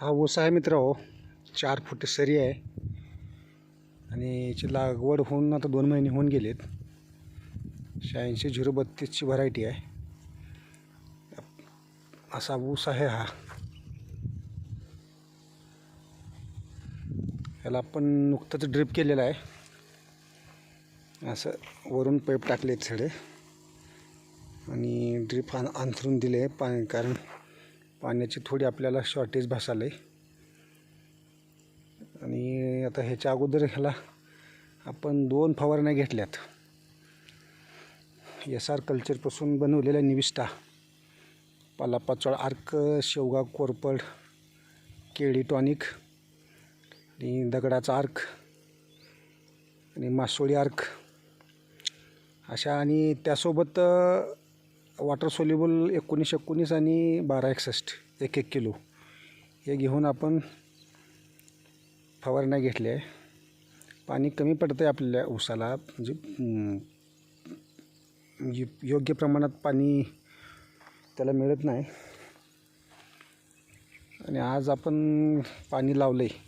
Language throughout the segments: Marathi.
हा ऊस आहे मित्र हो. चार फूट सरी आहे. आणि याची लागवड होऊन आता दोन महिने होऊन गेलेत. शहाऐंशी झिरो बत्तीसची व्हरायटी आहे. असा ऊस आहे हा. याला आपण नुकतंच ड्रिप केलेलं आहे. असं वरून पाईप आहेत सगळे. आणि ड्रिप आन अंथरून दिले पाणी कारण पाण्याची थोडी आपल्याला शॉर्टेज भासायला आहे आणि आता ह्याच्या अगोदर ह्याला आपण दोन फवारण्या घेतल्यात. एस आर कल्चरपासून बनवलेल्या निविष्ठा पालापाचोळा आर्क शेवगा कोरपड केळी टॉनिक आणि दगडाचा आर्क आणि मासोळी आर्क. अशा आणि त्यासोबत वॉटर सोल्युबल एकोणीस एकोणीस आणि बारा एकसष्ट एक एक किलो. हे घेऊन आपण फवारण्या घेतल्या आहे. पाणी कमी पडतं आहे आपल्या ऊसाला. म्हणजे म्हणजे योग्य प्रमाणात पाणी त्याला मिळत नाही. आणि आज आपण पाणी लावलं आहे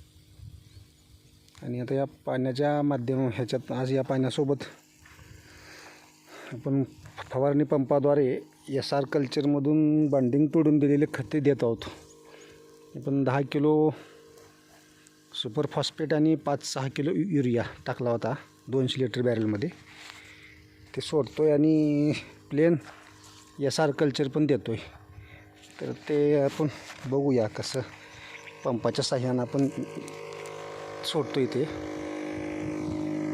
आणि आता या पाण्याच्या माध्यम ह्याच्यात आज या पाण्यासोबत आपण फवारणी पंपाद्वारे एस आर कल्चरमधून बांडिंग तोडून दिलेले खते देत आहोत. पण दहा किलो सुपर फॉस्फेट आणि पाच सहा किलो युरिया टाकला होता दोनशे लिटर बॅरलमध्ये ते सोडतो आहे आणि प्लेन एस आर कल्चर पण देतो आहे तर ते आपण बघूया कसं पंपाच्या साह्यानं आपण सोडतो इथे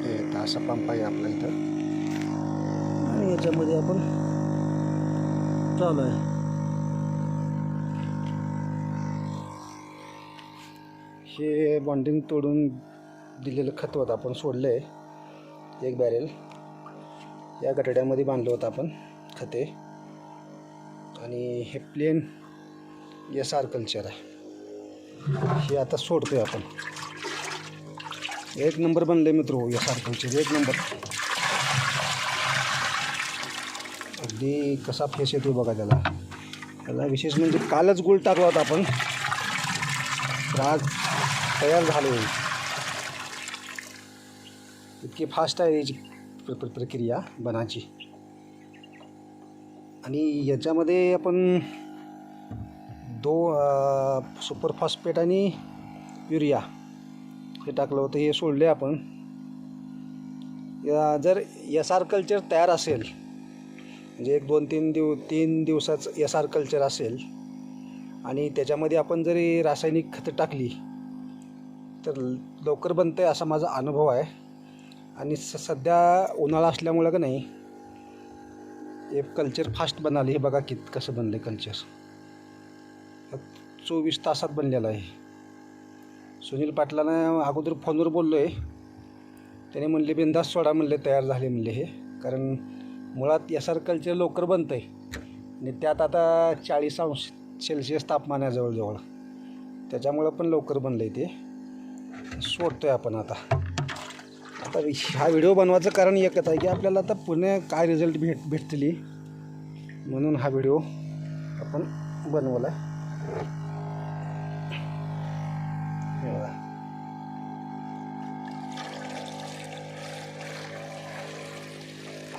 ते असा पंप आहे आपला इथं. याच्यामध्ये आपण चालू आहे. हे बॉन्डिंग तोडून दिलेलं खत होतं आपण सोडलं आहे एक बॅरेल या गटड्यामध्ये बांधलं होतं आपण खते. आणि हे प्लेन एस आर कल्चर आहे. हे आता सोडतोय आपण. एक नंबर बनलं आहे मित्र एस आर कल्चर एक नंबर अगदी कसा फेस येतो बघा त्याला. त्याला विशेष म्हणजे कालच गुळ टाकला होता आपण. आज तयार झालो इतकी फास्ट आहे याची प्र प्र- प्रक्रिया बनाची. आणि याच्यामध्ये आपण दो सुपर फॉस्फेट आणि युरिया हे टाकलं होतं हे सोडले आपण. या जर एस आर कल्चर तयार असेल म्हणजे एक दोन तीन दिव तीन दिवसाचं एस आर कल्चर असेल आणि त्याच्यामध्ये आपण जरी रासायनिक खतं टाकली तर लवकर बनतं आहे असा माझा अनुभव आहे. आणि स सध्या उन्हाळा असल्यामुळं का नाही हे कल्चर फास्ट बनाले हे बघा कित कसं बनलं आहे कल्चर चोवीस तासात बनलेलं आहे. सुनील पाटलानं अगोदर फोनवर बोललो आहे त्याने म्हणले बिंदास सोडा म्हणले तयार झाले म्हणले हे. कारण मुळात एस आर कल्चर लवकर बनतं आहे आणि त्यात आता चाळीस अंश सेल्सिअस तापमान आहे जवळजवळ. त्याच्यामुळं पण लवकर बनलं आहे ते. सोडतो आहे आपण आता. आता हा व्हिडिओ बनवायचं कारण एकच आहे की आपल्याला आता पुणे काय रिझल्ट भेट भेटतील? म्हणून हा व्हिडिओ आपण बनवला आहे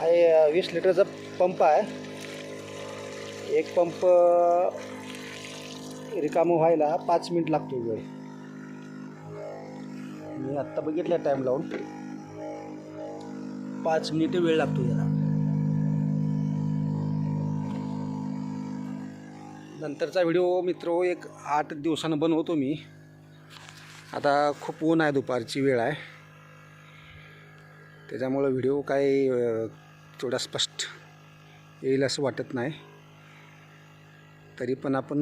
हा वीस लिटरचा पंप आहे. एक पंप रिकामं व्हायला पाच मिनिट लागतो वेळ. मी आत्ता बघितला टाईम लावून. पाच मिनिटे वेळ लागतो याला नंतरचा व्हिडिओ मित्र एक आठ दिवसानं बनवतो मी. आता खूप ऊन आहे दुपारची वेळ आहे. त्याच्यामुळं व्हिडिओ काय थोडा स्पष्ट येईल असं वाटत नाही. तरी पण आपण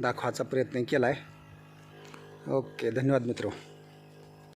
दाखवायचा प्रयत्न केला आहे ओके धन्यवाद मित्र.